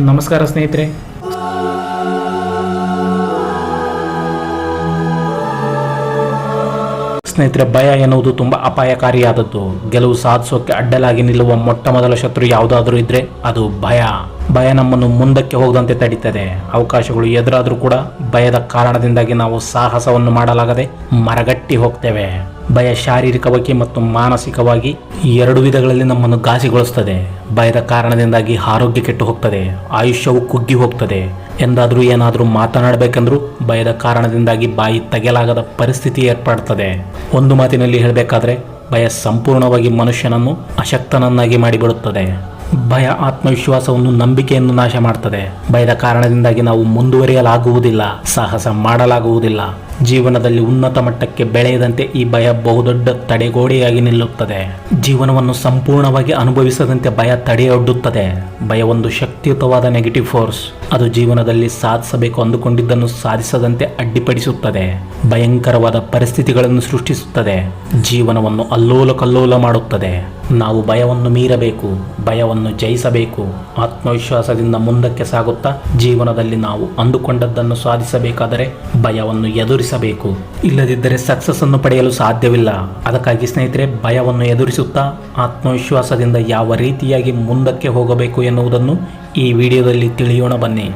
ನಮಸ್ಕಾರ ಸ್ನೇಹಿತರೆ. ಸ್ನೇಹಿತರೆ, ಭಯ ಎನ್ನುವುದು ತುಂಬ ಅಪಾಯಕಾರಿಯಾದದ್ದು. ಗೆಲುವು ಸಾಧಿಸೋಕೆ ಅಡ್ಡಲಾಗಿ ನಿಲ್ಲುವ ಮೊಟ್ಟ ಮೊದಲ ಶತ್ರು ಯಾವುದಾದ್ರೂ ಇದ್ರೆ ಅದು ಭಯ. ಭಯ ನಮ್ಮನ್ನು ಮುಂದಕ್ಕೆ ಹೋಗದಂತೆ ತಡೀತದೆ. ಅವಕಾಶಗಳು ಎದುರಾದರೂ ಕೂಡ ಭಯದ ಕಾರಣದಿಂದಾಗಿ ನಾವು ಸಾಹಸವನ್ನು ಮಾಡಲಾಗದೆ ಮರಗಟ್ಟಿ ಹೋಗ್ತೇವೆ. ಭಯ ಶಾರೀರಿಕವಾಗಿ ಮತ್ತು ಮಾನಸಿಕವಾಗಿ ಎರಡು ವಿಧಗಳಲ್ಲಿ ನಮ್ಮನ್ನು ಘಾಸಿಗೊಳಿಸ್ತದೆ. ಭಯದ ಕಾರಣದಿಂದಾಗಿ ಆರೋಗ್ಯ ಕೆಟ್ಟು ಹೋಗ್ತದೆ. ಆಯುಷ್ಯವು ಕುಗ್ಗಿ ಹೋಗ್ತದೆ. ಎಂದಾದರೂ ಏನಾದರೂ ಮಾತನಾಡಬೇಕೆಂದ್ರೂ ಭಯದ ಕಾರಣದಿಂದಾಗಿ ಬಾಯಿ ತೆಗೆಯಲಾಗದ ಪರಿಸ್ಥಿತಿ ಏರ್ಪಡ್ತದೆ. ಒಂದು ಮಾತಿನಲ್ಲಿ ಹೇಳಬೇಕಾದ್ರೆ ಭಯ ಸಂಪೂರ್ಣವಾಗಿ ಮನುಷ್ಯನನ್ನು ಅಶಕ್ತನನ್ನಾಗಿ ಮಾಡಿಬಿಡುತ್ತದೆ. ಭಯ ಆತ್ಮವಿಶ್ವಾಸವನ್ನು ನಂಬಿಕೆಯನ್ನು ನಾಶ ಮಾಡ್ತದೆ. ಭಯದ ಕಾರಣದಿಂದಾಗಿ ನಾವು ಮುಂದುವರಿಯಲಾಗುವುದಿಲ್ಲ ಸಾಹಸ ಮಾಡಲಾಗುವುದಿಲ್ಲ. ಜೀವನದಲ್ಲಿ ಉನ್ನತ ಮಟ್ಟಕ್ಕೆ ಬೆಳೆಯದಂತೆ ಈ ಭಯ ಬಹುದೊಡ್ಡ ತಡೆಗೋಡೆಯಾಗಿ ನಿಲ್ಲುತ್ತದೆ. ಜೀವನವನ್ನು ಸಂಪೂರ್ಣವಾಗಿ ಅನುಭವಿಸದಂತೆ ಭಯ ತಡೆಯೊಡ್ಡುತ್ತದೆ. ಭಯ ಒಂದು ಶಕ್ತಿಯುತವಾದ ನೆಗೆಟಿವ್ ಫೋರ್ಸ್ ಅದು ಜೀವನದಲ್ಲಿ ಸಾಧಿಸಬೇಕು ಅಂದುಕೊಂಡಿದ್ದನ್ನು ಸಾಧಿಸದಂತೆ ಅಡ್ಡಿಪಡಿಸುತ್ತದೆ. ಭಯಂಕರವಾದ ಪರಿಸ್ಥಿತಿಗಳನ್ನು ಸೃಷ್ಟಿಸುತ್ತದೆ. ಜೀವನವನ್ನು ಅಲ್ಲೋಲ ಕಲ್ಲೋಲ ಮಾಡುತ್ತದೆ. ನಾವು ಭಯವನ್ನು ಮೀರಬೇಕು, ಭಯವನ್ನು ಜಯಿಸಬೇಕು, ಆತ್ಮವಿಶ್ವಾಸದಿಂದ ಮುಂದಕ್ಕೆ ಸಾಗುತ್ತಾ ಜೀವನದಲ್ಲಿ ನಾವು ಅಂದುಕೊಂಡದ್ದನ್ನು ಸಾಧಿಸಬೇಕಾದರೆ ಭಯವನ್ನು ಎದುರಿಸಬೇಕು ಇಲ್ಲದಿದ್ದರೆ ಸಕ್ಸಸ್ ಅನ್ನು ಪಡೆಯಲು ಸಾಧ್ಯವಿಲ್ಲ. ಅದಕ್ಕಾಗಿ ಸ್ನೇಹಿತರೆ, ಭಯವನ್ನು ಎದುರಿಸುತ್ತಾ ಆತ್ಮವಿಶ್ವಾಸದಿಂದ ಯಾವ ರೀತಿಯಾಗಿ ಮುಂದಕ್ಕೆ ಹೋಗಬೇಕು ಎನ್ನುವುದನ್ನು ಈ ವಿಡಿಯೋದಲ್ಲಿ ತಿಳಿಯೋಣ ಬನ್ನಿ.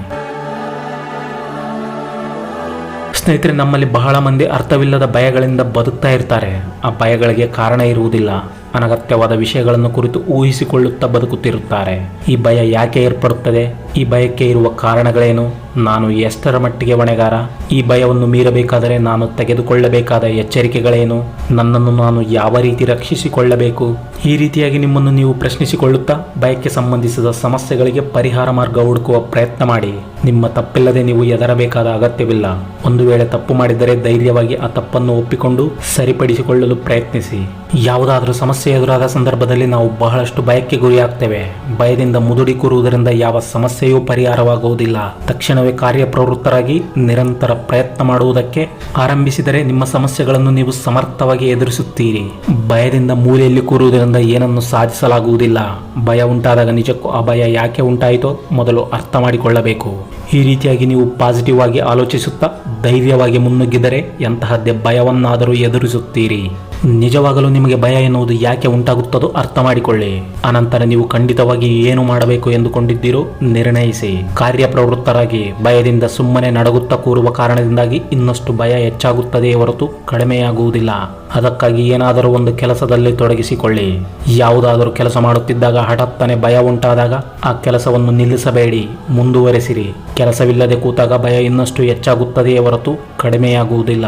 ಸ್ನೇಹಿತರೆ, ನಮ್ಮಲ್ಲಿ ಬಹಳ ಮಂದಿ ಅರ್ಥವಿಲ್ಲದ ಭಯಗಳಿಂದ ಬದುಕ್ತಾ ಇರ್ತಾರೆ. ಆ ಭಯಗಳಿಗೆ ಕಾರಣ ಇರುವುದಿಲ್ಲ. ಅನಗತ್ಯವಾದ ವಿಷಯಗಳನ್ನು ಕುರಿತು ಊಹಿಸಿಕೊಳ್ಳುತ್ತಾ ಬದುಕುತ್ತಿರುತ್ತಾರೆ. ಈ ಭಯ ಯಾಕೆ ಏರ್ಪಡುತ್ತದೆ? ಈ ಭಯಕ್ಕೆ ಇರುವ ಕಾರಣಗಳೇನು? ನಾನು ಎಷ್ಟರ ಮಟ್ಟಿಗೆ ಹೊಣೆಗಾರ? ಈ ಭಯವನ್ನು ಮೀರಬೇಕಾದರೆ ನಾನು ತೆಗೆದುಕೊಳ್ಳಬೇಕಾದ ಎಚ್ಚರಿಕೆಗಳೇನು? ನನ್ನನ್ನು ನಾನು ಯಾವ ರೀತಿ ರಕ್ಷಿಸಿಕೊಳ್ಳಬೇಕು? ಈ ರೀತಿಯಾಗಿ ನಿಮ್ಮನ್ನು ನೀವು ಪ್ರಶ್ನಿಸಿಕೊಳ್ಳುತ್ತಾ ಭಯಕ್ಕೆ ಸಂಬಂಧಿಸಿದ ಸಮಸ್ಯೆಗಳಿಗೆ ಪರಿಹಾರ ಮಾರ್ಗ ಹುಡುಕುವ ಪ್ರಯತ್ನ ಮಾಡಿ. ನಿಮ್ಮ ತಪ್ಪಿಲ್ಲದೆ ನೀವು ಎದರಬೇಕಾದ ಅಗತ್ಯವಿಲ್ಲ. ಒಂದು ವೇಳೆ ತಪ್ಪು ಮಾಡಿದರೆ ಧೈರ್ಯವಾಗಿ ಆ ತಪ್ಪನ್ನು ಒಪ್ಪಿಕೊಂಡು ಸರಿಪಡಿಸಿಕೊಳ್ಳಲು ಪ್ರಯತ್ನಿಸಿ. ಯಾವುದಾದರೂ ಸಮಸ್ಯೆ ಎದುರಾದ ಸಂದರ್ಭದಲ್ಲಿ ನಾವು ಬಹಳಷ್ಟು ಭಯಕ್ಕೆ ಗುರಿಯಾಗ್ತೇವೆ. ಭಯದಿಂದ ಮುದುಡಿ ಕೂರುವುದರಿಂದ ಯಾವ ಸಮಸ್ಯೆಯೂ ಪರಿಹಾರವಾಗುವುದಿಲ್ಲ. ತಕ್ಷಣವೇ ಕಾರ್ಯಪ್ರವೃತ್ತರಾಗಿ ನಿರಂತರ ಪ್ರಯತ್ನ ಮಾಡುವುದಕ್ಕೆ ಆರಂಭಿಸಿದರೆ ನಿಮ್ಮ ಸಮಸ್ಯೆಗಳನ್ನು ನೀವು ಸಮರ್ಥವಾಗಿ ಎದುರಿಸುತ್ತೀರಿ. ಭಯದಿಂದ ಮೂಲೆಯಲ್ಲಿ ಕೂರುವುದರಿಂದ ಏನನ್ನು ಸಾಧಿಸಲಾಗುವುದಿಲ್ಲ. ಭಯ ಉಂಟಾದಾಗ ನಿಜಕ್ಕೂ ಆ ಭಯ ಯಾಕೆ ಉಂಟಾಯಿತೋ ಮೊದಲು ಅರ್ಥ ಮಾಡಿಕೊಳ್ಳಬೇಕು ಈ ರೀತಿಯಾಗಿ ನೀವು ಪಾಸಿಟಿವ್ ಆಗಿ ಆಲೋಚಿಸುತ್ತಾ ಧೈರ್ಯವಾಗಿ ಮುನ್ನುಗ್ಗಿದರೆ ಎಂತಹದ್ದೇ ಭಯವನ್ನಾದರೂ ಎದುರಿಸುತ್ತೀರಿ. ನಿಜವಾಗಲೂ ನಿಮಗೆ ಭಯ ಎನ್ನುವುದು ಯಾಕೆ ಉಂಟಾಗುತ್ತದೋ ಅರ್ಥ ಮಾಡಿಕೊಳ್ಳಿ. ಅನಂತರ ನೀವು ಖಂಡಿತವಾಗಿ ಏನು ಮಾಡಬೇಕು ಎಂದುಕೊಂಡಿದ್ದೀರೋ ನಿರ್ಣಯಿಸಿ. ಕಾರ್ಯಪ್ರವೃತ್ತರಾಗಿ ಭಯದಿಂದ ಸುಮ್ಮನೆ ನಡಗುತ್ತಾ ಕೂರುವ ಕಾರಣದಿಂದಾಗಿ ಇನ್ನಷ್ಟು ಭಯ ಹೆಚ್ಚಾಗುತ್ತದೆಯೇ ಹೊರತು ಕಡಿಮೆಯಾಗುವುದಿಲ್ಲ. ಅದಕ್ಕಾಗಿ ಏನಾದರೂ ಒಂದು ಕೆಲಸದಲ್ಲಿ ತೊಡಗಿಸಿಕೊಳ್ಳಿ. ಯಾವುದಾದರೂ ಕೆಲಸ ಮಾಡುತ್ತಿದ್ದಾಗ ಹಠಾತ್ತನೆ ಭಯ ಉಂಟಾದಾಗ ಆ ಕೆಲಸವನ್ನು ನಿಲ್ಲಿಸಬೇಡಿ. ಮುಂದುವರೆಸಿರಿ. ಕೆಲಸವಿಲ್ಲದೆ ಕೂತಾಗ ಭಯ ಇನ್ನಷ್ಟು ಹೆಚ್ಚಾಗುತ್ತದೆಯೇ ಹೊರತು ಕಡಿಮೆಯಾಗುವುದಿಲ್ಲ.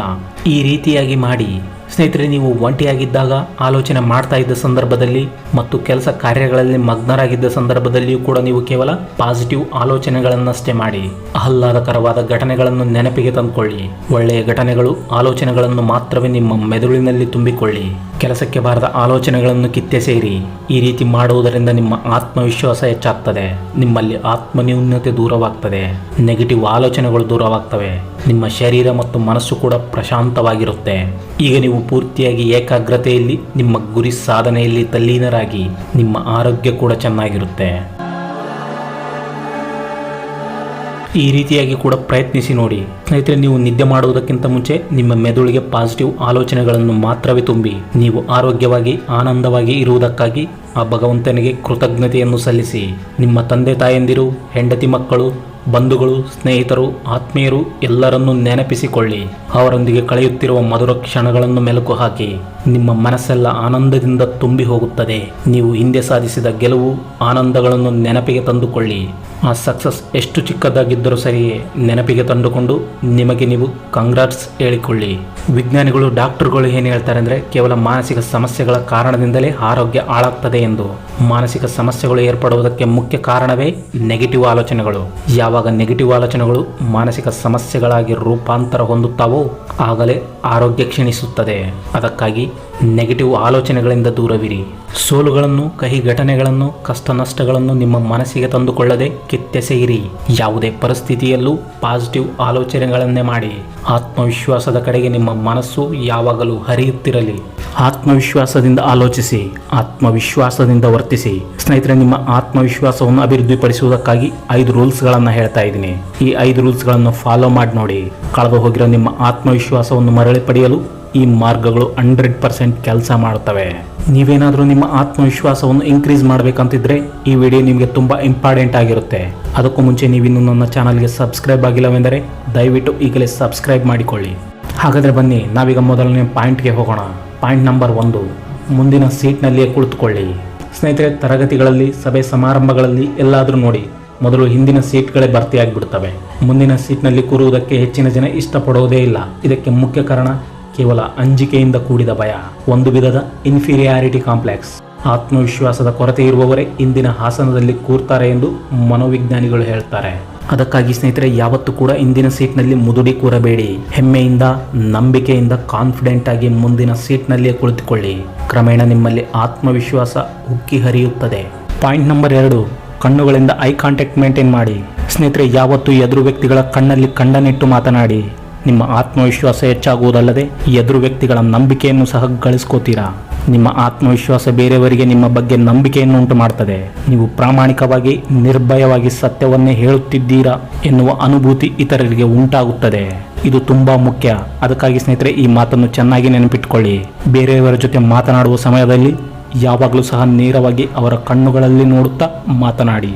ಈ ರೀತಿಯಾಗಿ ಮಾಡಿ. ಸ್ನೇಹಿತರೆ, ನೀವು ಒಂಟಿಯಾಗಿದ್ದಾಗ ಆಲೋಚನೆ ಮಾಡ್ತಾ ಇದ್ದ ಸಂದರ್ಭದಲ್ಲಿ ಮತ್ತು ಕೆಲಸ ಕಾರ್ಯಗಳಲ್ಲಿ ಮಗ್ನರಾಗಿದ್ದ ಸಂದರ್ಭದಲ್ಲಿಯೂ ಕೂಡ ನೀವು ಕೇವಲ ಪಾಸಿಟಿವ್ ಆಲೋಚನೆಗಳನ್ನಷ್ಟೇ ಮಾಡಿ, ಆಹ್ಲಾದಕರವಾದ ಘಟನೆಗಳನ್ನು ನೆನಪಿಗೆ ತಂದುಕೊಳ್ಳಿ. ಒಳ್ಳೆಯ ಘಟನೆಗಳು ಆಲೋಚನೆಗಳನ್ನು ಮಾತ್ರವೇ ನಿಮ್ಮ ಮೆದುಳಿನಲ್ಲಿ ತುಂಬಿಕೊಳ್ಳಿ. ಕೆಲಸಕ್ಕೆ ಬಾರದ ಆಲೋಚನೆಗಳನ್ನು ಕಿತ್ತೆ ಸೇರಿ ಈ ರೀತಿ ಮಾಡುವುದರಿಂದ ನಿಮ್ಮ ಆತ್ಮವಿಶ್ವಾಸ ಹೆಚ್ಚಾಗ್ತದೆ. ನಿಮ್ಮಲ್ಲಿ ಆತ್ಮನ್ಯೂನ್ಯತೆ ದೂರವಾಗ್ತದೆ. ನೆಗೆಟಿವ್ ಆಲೋಚನೆಗಳು ದೂರವಾಗ್ತವೆ. ನಿಮ್ಮ ಶರೀರ ಮತ್ತು ಮನಸ್ಸು ಕೂಡ ಪ್ರಶಾಂತವಾಗಿರುತ್ತೆ. ಈಗ ನೀವು ಪೂರ್ತಿಯಾಗಿ ಏಕಾಗ್ರತೆಯಲ್ಲಿ ನಿಮ್ಮ ಗುರಿ ಸಾಧನೆಯಲ್ಲಿ ತಲ್ಲೀನರಾಗಿ ನಿಮ್ಮ ಆರೋಗ್ಯ ಕೂಡ ಚೆನ್ನಾಗಿರುತ್ತೆ. ಈ ರೀತಿಯಾಗಿ ಕೂಡ ಪ್ರಯತ್ನಿಸಿ ನೋಡಿ. ಸ್ನೇಹಿತರೆ, ನೀವು ನಿದ್ದೆ ಮಾಡುವುದಕ್ಕಿಂತ ಮುಂಚೆ ನಿಮ್ಮ ಮೆದುಳಿಗೆ ಪಾಸಿಟಿವ್ ಆಲೋಚನೆಗಳನ್ನು ಮಾತ್ರವೇ ತುಂಬಿ. ನೀವು ಆರೋಗ್ಯವಾಗಿ, ಆನಂದವಾಗಿ ಇರುವುದಕ್ಕಾಗಿ ಆ ಭಗವಂತನಿಗೆ ಕೃತಜ್ಞತೆಯನ್ನು ಸಲ್ಲಿಸಿ. ನಿಮ್ಮ ತಂದೆ ತಾಯಂದಿರು, ಹೆಂಡತಿ ಮಕ್ಕಳು ಬಂಧುಗಳು, ಸ್ನೇಹಿತರು, ಆತ್ಮೀಯರು ಎಲ್ಲರನ್ನೂ ನೆನಪಿಸಿಕೊಳ್ಳಿ. ಅವರೊಂದಿಗೆ ಕಳೆಯುತ್ತಿರುವ ಮಧುರ ಕ್ಷಣಗಳನ್ನು ಮೆಲುಕು ಹಾಕಿ. ನಿಮ್ಮ ಮನಸ್ಸೆಲ್ಲ ಆನಂದದಿಂದ ತುಂಬಿ ಹೋಗುತ್ತದೆ. ನೀವು ಹಿಂದೆ ಸಾಧಿಸಿದ ಗೆಲುವು ಆನಂದಗಳನ್ನು ನೆನಪಿಗೆ ತಂದುಕೊಳ್ಳಿ. ಆ ಸಕ್ಸಸ್ ಎಷ್ಟು ಚಿಕ್ಕದಾಗಿದ್ದರೂ ಸರಿಯೇ ನೆನಪಿಗೆ ತಂದುಕೊಂಡು ನಿಮಗೆ ನೀವು ಕಂಗ್ರಾಟ್ಸ್ ಹೇಳಿಕೊಳ್ಳಿ. ವಿಜ್ಞಾನಿಗಳು, ಡಾಕ್ಟರ್ಗಳು ಏನು ಹೇಳ್ತಾರೆ ಅಂದರೆ ಕೇವಲ ಮಾನಸಿಕ ಸಮಸ್ಯೆಗಳ ಕಾರಣದಿಂದಲೇ ಆರೋಗ್ಯ ಹಾಳಾಗ್ತದೆ ಎಂದು. ಮಾನಸಿಕ ಸಮಸ್ಯೆಗಳು ಏರ್ಪಡುವುದಕ್ಕೆ ಮುಖ್ಯ ಕಾರಣವೇ ನೆಗೆಟಿವ್ ಆಲೋಚನೆಗಳು. ಯಾವಾಗ ನೆಗೆಟಿವ್ ಆಲೋಚನೆಗಳು ಮಾನಸಿಕ ಸಮಸ್ಯೆಗಳಾಗಿ ರೂಪಾಂತರ ಹೊಂದುತ್ತಾವೋ ಆಗಲೇ ಆರೋಗ್ಯ ಕ್ಷೀಣಿಸುತ್ತದೆ. ಅದಕ್ಕಾಗಿ ನೆಗೆಟಿವ್ ಆಲೋಚನೆಗಳಿಂದ ದೂರವಿರಿ. ಸೋಲುಗಳನ್ನು ಕಹಿ ಘಟನೆಗಳನ್ನು ಕಷ್ಟ ನಷ್ಟಗಳನ್ನು ನಿಮ್ಮ ಮನಸ್ಸಿಗೆ ತಂದುಕೊಳ್ಳದೆ ಕಿತ್ತೆಸೆಯಿರಿ. ಯಾವುದೇ ಪರಿಸ್ಥಿತಿಯಲ್ಲೂ ಪಾಸಿಟಿವ್ ಆಲೋಚನೆಗಳನ್ನೇ ಮಾಡಿ. ಆತ್ಮವಿಶ್ವಾಸದ ಕಡೆಗೆ ನಿಮ್ಮ ಮನಸ್ಸು ಯಾವಾಗಲೂ ಹರಿಯುತ್ತಿರಲಿ. ಆತ್ಮವಿಶ್ವಾಸದಿಂದ ಆಲೋಚಿಸಿ, ಆತ್ಮವಿಶ್ವಾಸದಿಂದ ವರ್ತಿಸಿ. ಸ್ನೇಹಿತರೆ, ನಿಮ್ಮ ಆತ್ಮವಿಶ್ವಾಸವನ್ನು ಅಭಿವೃದ್ಧಿಪಡಿಸುವುದಕ್ಕಾಗಿ ಐದು ರೂಲ್ಸ್ಗಳನ್ನು ಹೇಳ್ತಾ ಇದ್ದೀನಿ. ಈ ಐದು ರೂಲ್ಸ್ಗಳನ್ನು ಫಾಲೋ ಮಾಡಿ ನೋಡಿ. ಕಳೆದು ಹೋಗಿರೋ ನಿಮ್ಮ ಆತ್ಮವಿಶ್ವಾಸವನ್ನು ಮರಳಿ ಪಡೆಯಲು ಈ ಮಾರ್ಗಗಳು ಹಂಡ್ರೆಡ್ ಪರ್ಸೆಂಟ್ ಕೆಲಸ ಮಾಡುತ್ತವೆ ನೀವೇನಾದರೂ ನಿಮ್ಮ ಆತ್ಮವಿಶ್ವಾಸವನ್ನು ಇನ್ಕ್ರೀಸ್ ಮಾಡಬೇಕಂತಿದ್ರೆ ಈ ವಿಡಿಯೋ ನಿಮಗೆ ತುಂಬ ಇಂಪಾರ್ಟೆಂಟ್ ಆಗಿರುತ್ತೆ. ಅದಕ್ಕೂ ಮುಂಚೆ ನೀವಿನ್ನೂ ನನ್ನ ಚಾನಲ್ಗೆ ಸಬ್ಸ್ಕ್ರೈಬ್ ಆಗಿಲ್ಲವೆಂದರೆ ದಯವಿಟ್ಟು ಈಗಲೇ ಸಬ್ಸ್ಕ್ರೈಬ್ ಮಾಡಿಕೊಳ್ಳಿ. ಹಾಗಾದರೆ ಬನ್ನಿ, ನಾವೀಗ ಮೊದಲನೇ ಪಾಯಿಂಟ್ಗೆ ಹೋಗೋಣ. ಪಾಯಿಂಟ್ ನಂಬರ್ ಒಂದು, ಮುಂದಿನ ಸೀಟ್ನಲ್ಲಿಯೇ ಕುಳಿತುಕೊಳ್ಳಿ. ಸ್ನೇಹಿತರೆ, ತರಗತಿಗಳಲ್ಲಿ, ಸಭೆ ಸಮಾರಂಭಗಳಲ್ಲಿ ಎಲ್ಲಾದರೂ ನೋಡಿ, ಮೊದಲು ಹಿಂದಿನ ಸೀಟ್ಗಳೇ ಭರ್ತಿಯಾಗಿಬಿಡ್ತವೆ. ಮುಂದಿನ ಸೀಟ್ನಲ್ಲಿ ಕೂರುವುದಕ್ಕೆ ಹೆಚ್ಚಿನ ಜನ ಇಷ್ಟಪಡುವುದೇ ಇಲ್ಲ. ಇದಕ್ಕೆ ಮುಖ್ಯ ಕಾರಣ ಕೇವಲ ಅಂಜಿಕೆಯಿಂದ ಕೂಡಿದ ಭಯ, ಒಂದು ವಿಧದ ಇನ್ಫೀರಿಯಾರಿಟಿ ಕಾಂಪ್ಲೆಕ್ಸ್ ಆತ್ಮವಿಶ್ವಾಸದ ಕೊರತೆ ಇರುವವರೇ ಇಂದಿನ ಹಾಸನದಲ್ಲಿ ಕೂರ್ತಾರೆ ಎಂದು ಮನೋವಿಜ್ಞಾನಿಗಳು ಹೇಳ್ತಾರೆ. ಅದಕ್ಕಾಗಿ ಸ್ನೇಹಿತರೆ, ಯಾವತ್ತೂ ಕೂಡ ಇಂದಿನ ಸೀಟ್ನಲ್ಲಿ ಮುದುಡಿ ಕೂರಬೇಡಿ. ಹೆಮ್ಮೆಯಿಂದ, ನಂಬಿಕೆಯಿಂದ ಕಾನ್ಫಿಡೆಂಟ್ ಆಗಿ ಮುಂದಿನ ಸೀಟ್ನಲ್ಲಿಯೇ ಕುಳಿತುಕೊಳ್ಳಿ. ಕ್ರಮೇಣ ನಿಮ್ಮಲ್ಲಿ ಆತ್ಮವಿಶ್ವಾಸ ಉಕ್ಕಿ ಹರಿಯುತ್ತದೆ. ಪಾಯಿಂಟ್ ನಂಬರ್ ಎರಡು, ಕಣ್ಣುಗಳಿಂದ ಐ ಕಾಂಟ್ಯಾಕ್ಟ್ ಮೇಂಟೈನ್ ಮಾಡಿ. ಸ್ನೇಹಿತರೆ, ಯಾವತ್ತೂ ಎದುರು ವ್ಯಕ್ತಿಗಳ ಕಣ್ಣಲ್ಲಿ ಕಂಡನಿಟ್ಟು ಮಾತನಾಡಿ. ನಿಮ್ಮ ಆತ್ಮವಿಶ್ವಾಸ ಹೆಚ್ಚಾಗುವುದಲ್ಲದೆ ಎದುರು ವ್ಯಕ್ತಿಗಳ ನಂಬಿಕೆಯನ್ನು ಸಹ ಗಳಿಸ್ಕೋತೀರಾ? ನಿಮ್ಮ ಆತ್ಮವಿಶ್ವಾಸ ಬೇರೆಯವರಿಗೆ ನಿಮ್ಮ ಬಗ್ಗೆ ನಂಬಿಕೆಯನ್ನು ಉಂಟು ಮಾಡ್ತದೆ. ನೀವು ಪ್ರಾಮಾಣಿಕವಾಗಿ, ನಿರ್ಭಯವಾಗಿ ಸತ್ಯವನ್ನೇ ಹೇಳುತ್ತಿದ್ದೀರಾ ಎನ್ನುವ ಅನುಭೂತಿ ಇತರರಿಗೆ ಉಂಟಾಗುತ್ತದೆ. ಇದು ತುಂಬಾ ಮುಖ್ಯ. ಅದಕ್ಕಾಗಿ ಸ್ನೇಹಿತರೆ, ಈ ಮಾತನ್ನು ಚೆನ್ನಾಗಿ ನೆನಪಿಟ್ಕೊಳ್ಳಿ. ಬೇರೆಯವರ ಜೊತೆ ಮಾತನಾಡುವ ಸಮಯದಲ್ಲಿ ಯಾವಾಗಲೂ ಸಹ ನೇರವಾಗಿ ಅವರ ಕಣ್ಣುಗಳಲ್ಲಿ ನೋಡುತ್ತಾ ಮಾತನಾಡಿ.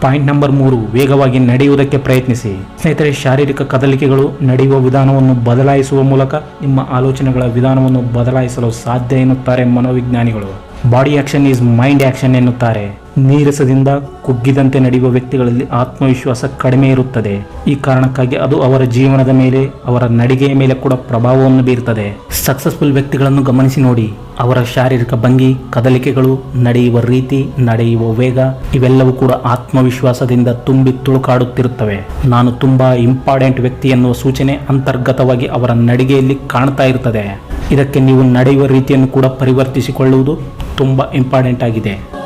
ಪಾಯಿಂಟ್ ನಂಬರ್ ಮೂರು, ವೇಗವಾಗಿ ನಡೆಯುವುದಕ್ಕೆ ಪ್ರಯತ್ನಿಸಿ. ಸ್ನೇಹಿತರೆ, ಶಾರೀರಿಕ ಕದಲಿಕೆಗಳು ನಡೆಯುವ ವಿಧಾನವನ್ನು ಬದಲಾಯಿಸುವ ಮೂಲಕ ನಿಮ್ಮ ಆಲೋಚನೆಗಳ ವಿಧಾನವನ್ನು ಬದಲಾಯಿಸಲು ಸಾಧ್ಯ ಎನ್ನುತ್ತಾರೆ ಮನೋವಿಜ್ಞಾನಿಗಳು. Body action is mind action ಎನ್ನುತ್ತಾರೆ. ನೀರಸದಿಂದ ಕುಗ್ಗಿದಂತೆ ನಡೆಯುವ ವ್ಯಕ್ತಿಗಳಲ್ಲಿ ಆತ್ಮವಿಶ್ವಾಸ ಕಡಿಮೆ ಇರುತ್ತದೆ. ಈ ಕಾರಣಕ್ಕಾಗಿ ಅದು ಅವರ ಜೀವನದ ಮೇಲೆ, ಅವರ ನಡಿಗೆಯ ಮೇಲೆ ಕೂಡ ಪ್ರಭಾವವನ್ನು ಬೀರುತ್ತದೆ. ಸಕ್ಸಸ್ಫುಲ್ ವ್ಯಕ್ತಿಗಳನ್ನು ಗಮನಿಸಿ ನೋಡಿ. ಅವರ ಶಾರೀರಿಕ ಭಂಗಿ, ಕದಲಿಕೆಗಳು, ನಡೆಯುವ ರೀತಿ, ನಡೆಯುವ ವೇಗ, ಇವೆಲ್ಲವೂ ಕೂಡ ಆತ್ಮವಿಶ್ವಾಸದಿಂದ ತುಂಬಿ ತುಳುಕಾಡುತ್ತಿರುತ್ತವೆ. ನಾನು ತುಂಬಾ ಇಂಪಾರ್ಟೆಂಟ್ ವ್ಯಕ್ತಿ ಎನ್ನುವ ಸೂಚನೆ ಅಂತರ್ಗತವಾಗಿ ಅವರ ನಡಿಗೆಯಲ್ಲಿ ಕಾಣ್ತಾ ಇರ್ತದೆ ಇದಕ್ಕೆ ನೀವು ನಡೆಯುವ ರೀತಿಯನ್ನು ಕೂಡ ಪರಿವರ್ತಿಸಿಕೊಳ್ಳುವುದು ತುಂಬ ಇಂಪಾರ್ಟೆಂಟ್ ಆಗಿದೆ.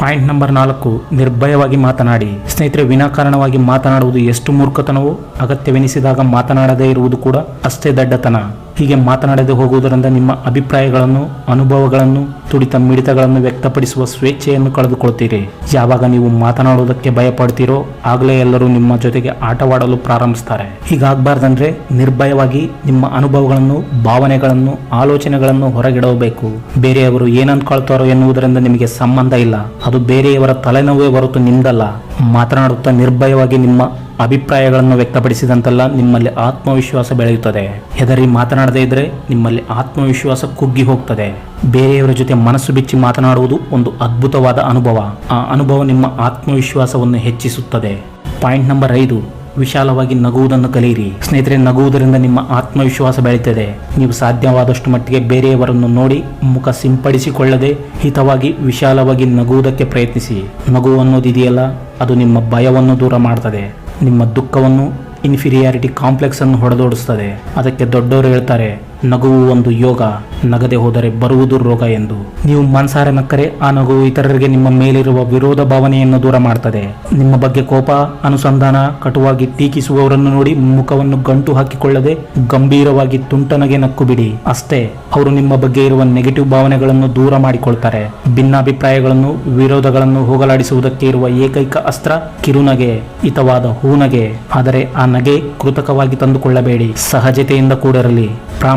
ಪಾಯಿಂಟ್ ನಂಬರ್ ನಾಲ್ಕು, ನಿರ್ಭಯವಾಗಿ ಮಾತನಾಡಿ. ಸ್ನೇಹಿತರೆ, ವಿನಾಕಾರಣವಾಗಿ ಮಾತನಾಡುವುದು ಎಷ್ಟು ಮೂರ್ಖತನವೋ, ಅಗತ್ಯವೆನಿಸಿದಾಗ ಮಾತನಾಡದೇ ಇರುವುದು ಕೂಡ ಅಷ್ಟೇ ದಡ್ಡತನ. ಹೀಗೆ ಮಾತನಾಡದೆ ಹೋಗುವುದರಿಂದ ನಿಮ್ಮ ಅಭಿಪ್ರಾಯಗಳನ್ನು, ಅನುಭವಗಳನ್ನು, ತುಡಿತ ಮಿಡಿತಗಳನ್ನು ವ್ಯಕ್ತಪಡಿಸುವ ಸ್ವೇಚ್ಛೆಯನ್ನು ಕಳೆದುಕೊಳ್ತೀರಿ. ಯಾವಾಗ ನೀವು ಮಾತನಾಡುವುದಕ್ಕೆ ಭಯಪಡ್ತೀರೋ, ಆಗಲೇ ಎಲ್ಲರೂ ನಿಮ್ಮ ಜೊತೆಗೆ ಆಟವಾಡಲು ಪ್ರಾರಂಭಿಸ್ತಾರೆ. ಹೀಗಾಗಬಾರ್ದಂದ್ರೆ ನಿರ್ಭಯವಾಗಿ ನಿಮ್ಮ ಅನುಭವಗಳನ್ನು, ಭಾವನೆಗಳನ್ನು, ಆಲೋಚನೆಗಳನ್ನು ಹೊರಗಿಡಬೇಕು. ಬೇರೆಯವರು ಏನಂದ್ಕೊಳ್ತಾರೋ ಎನ್ನುವುದರಿಂದ ನಿಮಗೆ ಸಂಬಂಧ ಇಲ್ಲ. ಅದು ಬೇರೆಯವರ ತಲೆನೋವೇ ಹೊರತು ನಿಮ್ದಲ್ಲ. ಮಾತನಾಡುತ್ತಾ ನಿರ್ಭಯವಾಗಿ ನಿಮ್ಮ ಅಭಿಪ್ರಾಯಗಳನ್ನು ವ್ಯಕ್ತಪಡಿಸಿದಂತೆಲ್ಲ ನಿಮ್ಮಲ್ಲಿ ಆತ್ಮವಿಶ್ವಾಸ ಬೆಳೆಯುತ್ತದೆ. ಹೆದರಿ ಮಾತನಾಡದೇ ಇದ್ದರೆ ನಿಮ್ಮಲ್ಲಿ ಆತ್ಮವಿಶ್ವಾಸ ಕುಗ್ಗಿ ಹೋಗ್ತದೆ. ಬೇರೆಯವರ ಜೊತೆ ಮನಸ್ಸು ಬಿಚ್ಚಿ ಮಾತನಾಡುವುದು ಒಂದು ಅದ್ಭುತವಾದ ಅನುಭವ. ಆ ಅನುಭವ ನಿಮ್ಮ ಆತ್ಮವಿಶ್ವಾಸವನ್ನು ಹೆಚ್ಚಿಸುತ್ತದೆ. ಪಾಯಿಂಟ್ ನಂಬರ್ ಐದು, ವಿಶಾಲವಾಗಿ ನಗುವುದನ್ನು ಕಲಿಯಿರಿ. ಸ್ನೇಹಿತರೆ, ನಗುವುದರಿಂದ ನಿಮ್ಮ ಆತ್ಮವಿಶ್ವಾಸ ಬೆಳೆಯುತ್ತದೆ ನೀವು ಸಾಧ್ಯವಾದಷ್ಟು ಮಟ್ಟಿಗೆ ಬೇರೆಯವರನ್ನು ನೋಡಿ ಮುಖ ಸಿಂಪಡಿಸಿಕೊಳ್ಳದೆ ಹಿತವಾಗಿ ವಿಶಾಲವಾಗಿ ನಗುವುದಕ್ಕೆ ಪ್ರಯತ್ನಿಸಿ. ನಗು ಅನ್ನೋದಿದೆಯಲ್ಲ ಅದು ನಿಮ್ಮ ಭಯವನ್ನು ದೂರ ಮಾಡ್ತದೆ. ನಿಮ್ಮ ದುಃಖವನ್ನು ಇನ್ಫೀರಿಯಾರಿಟಿ ಕಾಂಪ್ಲೆಕ್ಸನ್ನು ಹೊಡೆದೋಡಿಸ್ತದೆ. ಅದಕ್ಕೆ ದೊಡ್ಡವರು ಹೇಳ್ತಾರೆ ನಗುವು ಒಂದು ಯೋಗ ನಗದೆ ಹೋದರೆ ಬರುವುದು ರೋಗ ಎಂದು. ನೀವು ಮನಸಾರೆ ನಕ್ಕರೆ, ಆ ನಗು ಇತರರಿಗೆ ನಿಮ್ಮ ಮೇಲಿರುವ ವಿರೋಧ ಭಾವನೆಯನ್ನು ದೂರ ಮಾಡ್ತದೆ. ನಿಮ್ಮ ಬಗ್ಗೆ ಕೋಪ, ಅನುಸಂಧಾನ, ಕಟುವಾಗಿ ಟೀಕಿಸುವವರನ್ನು ನೋಡಿ ಮುಖವನ್ನು ಗಂಟು ಹಾಕಿಕೊಳ್ಳದೆ ಗಂಭೀರವಾಗಿ ತುಂಟನಗೆ ನಕ್ಕು ಬಿಡಿ ಅಷ್ಟೇ, ಅವರು ನಿಮ್ಮ ಬಗ್ಗೆ ಇರುವ ನೆಗೆಟಿವ್ ಭಾವನೆಗಳನ್ನು ದೂರ ಮಾಡಿಕೊಳ್ತಾರೆ. ಭಿನ್ನಾಭಿಪ್ರಾಯಗಳನ್ನು, ವಿರೋಧಗಳನ್ನು ಹೋಗಲಾಡಿಸುವುದಕ್ಕೆ ಇರುವ ಏಕೈಕ ಅಸ್ತ್ರ ಕಿರುನಗೆ, ಹಿತವಾದ ಹೂನಗೆ. ಆದರೆ ಆ ನಗೆ ಕೃತಕವಾಗಿ ತಂದುಕೊಳ್ಳಬೇಡಿ. ಸಹಜತೆಯಿಂದ ಕೂಡಿರಲಿ.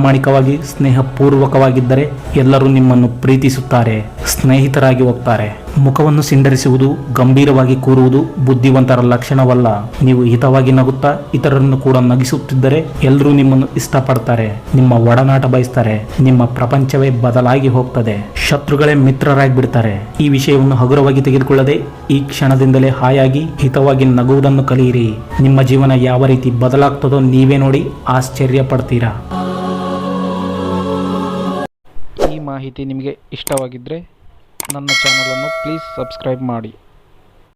ಪ್ರಾಮಾಣಿಕವಾಗಿ, ಸ್ನೇಹಪೂರ್ವಕವಾಗಿದ್ದರೆ ಎಲ್ಲರೂ ನಿಮ್ಮನ್ನು ಪ್ರೀತಿಸುತ್ತಾರೆ, ಸ್ನೇಹಿತರಾಗಿ ಹೋಗ್ತಾರೆ. ಮುಖವನ್ನು ಸಿಂಡರಿಸುವುದು, ಗಂಭೀರವಾಗಿ ಕೂರುವುದು ಬುದ್ಧಿವಂತರ ಲಕ್ಷಣವಲ್ಲ. ನೀವು ಹಿತವಾಗಿ ನಗುತ್ತಾ ಇತರರನ್ನು ಕೂಡ ನಗಿಸುತ್ತಿದ್ದರೆ ಎಲ್ಲರೂ ನಿಮ್ಮನ್ನು ಇಷ್ಟಪಡ್ತಾರೆ. ನಿಮ್ಮ ಒಡನಾಟ ಬಯಸ್ತಾರೆ. ನಿಮ್ಮ ಪ್ರಪಂಚವೇ ಬದಲಾಗಿ ಹೋಗ್ತದೆ. ಶತ್ರುಗಳೇ ಮಿತ್ರರಾಗಿ ಬಿಡ್ತಾರೆ ಈ ವಿಷಯವನ್ನು ಹಗುರವಾಗಿ ತೆಗೆದುಕೊಳ್ಳದೆ ಈ ಕ್ಷಣದಿಂದಲೇ ಹಾಯಾಗಿ ಹಿತವಾಗಿ ನಗುವುದನ್ನು ಕಲಿಯಿರಿ. ನಿಮ್ಮ ಜೀವನ ಯಾವ ರೀತಿ ಬದಲಾಗ್ತದೋ ನೀವೇ ನೋಡಿ ಆಶ್ಚರ್ಯ ಪಡ್ತೀರಾ ಮಾಹಿತಿ ನಿಮಗೆ ಇಷ್ಟವಾಗಿದ್ದರೆ ನನ್ನ ಚಾನಲನ್ನು ಪ್ಲೀಸ್ ಸಬ್ಸ್ಕ್ರೈಬ್ ಮಾಡಿ.